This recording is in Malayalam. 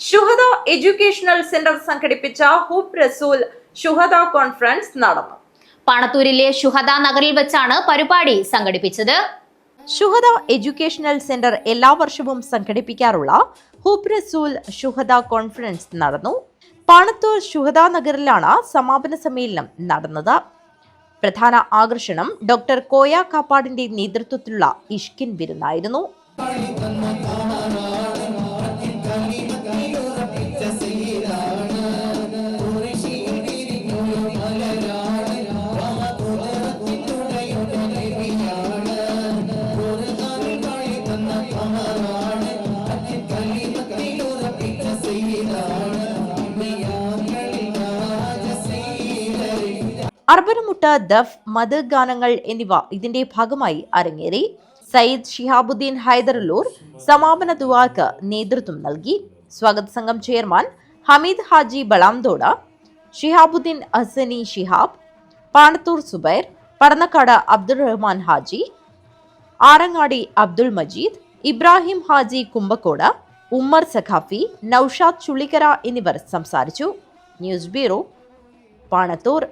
ഷുഹദ എഡ്യൂക്കേഷണൽ സെന്റർ സംഘടിപ്പിച്ച ഹുബ് റസൂൽ ഷുഹദ കോൺഫറൻസ് നടന്നു. പാണത്തൂരിലെ ശുഹദ നഗറിൽ വെച്ചാണ് പരിപാടി സംഘടിപ്പിച്ചത്. ഷുഹദ എഡ്യൂക്കേഷണൽ സെന്റർ എല്ലാ വർഷവും സംഘടിപ്പിക്കാറുള്ള ഹുബ് റസൂൽ ഷുഹദ കോൺഫറൻസ് നടന്നു. പാണത്തൂർ ഷുഹദ നഗറിലാണ് സമാപന സമ്മേളനം നടന്നത്. പ്രധാന ആകർഷണം ഡോക്ടർ കോയ കാപ്പാടിന്റെ നേതൃത്വത്തിലുള്ള ഇഷ്കിൻ വിരുന്നായിരുന്നു. അർബനമുട്ട ദഫ് മത് ഗാനങ്ങൾ എന്നിവ ഇതിന്റെ ഭാഗമായി അരങ്ങേറി. സയ്യിദ് ഷിഹാബുദ്ദീൻ ഹൈദറുല്ലൂർ സമാപന ദുവാർക്ക് നേതൃത്വം നൽകി. സ്വാഗത സംഘം ചെയർമാൻ ഹമീദ് ഹാജി ബളാംതോട ഷിഹാബുദ്ദീൻ ഹസനി ഷിഹാബ് പാണത്തൂർ സുബൈർ പടന്നക്കാട് അബ്ദുൾ റഹ്മാൻ ഹാജി ആറങ്ങാടി അബ്ദുൾ മജീദ് ഇബ്രാഹിം ഹാജി കുമ്പക്കോട് ഉമ്മർ സഖാഫി നൌഷാദ് ചുള്ളിക്കര എന്നിവർ സംസാരിച്ചു. News bureau Panathur.